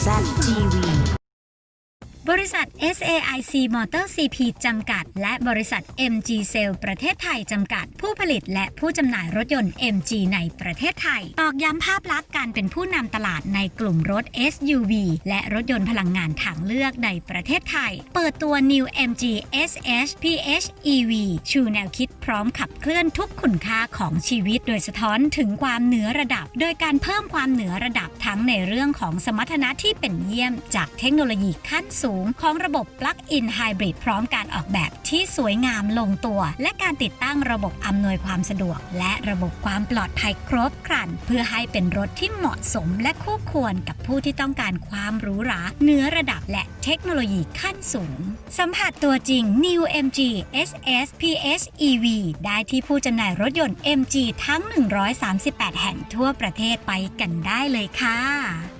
Zach TV. บริษัท SAIC Motor CP จำกัด และบริษัท MG Sale ประเทศไทยจำกัด ผู้ผลิตและผู้จำหน่ายรถยนต์ MG ในประเทศไทย ตอกย้ำภาพลักษณ์การเป็นผู้นำตลาดในกลุ่มรถ SUV และรถยนต์พลังงานทางเลือกในประเทศไทย เปิดตัว New MG SH PHEV ชูแนวคิดพร้อมขับเคลื่อนทุกคุณค่าของชีวิต โดยสะท้อนถึงความเหนือระดับ โดยการเพิ่มความเหนือระดับทั้งในเรื่องของสมรรถนะที่เป็นเยี่ยมจากเทคโนโลยีขั้นสูงของระบบ Plug-in Hybrid พร้อมการออกแบบที่สวยงามลงตัว และการติดตั้งระบบอำนวยความสะดวก และระบบความปลอดภัยครบครัน เพื่อให้เป็นรถที่เหมาะสมและคู่ควรกับผู้ที่ต้องการความหรูหราเหนือระดับและเทคโนโลยีขั้นสูง สัมผัสตัวจริง New MG SS PHEV ได้ที่ผู้จำหน่ายรถยนต์ MG ทั้ง 138 แห่งทั่วประเทศไปกันได้เลยค่ะ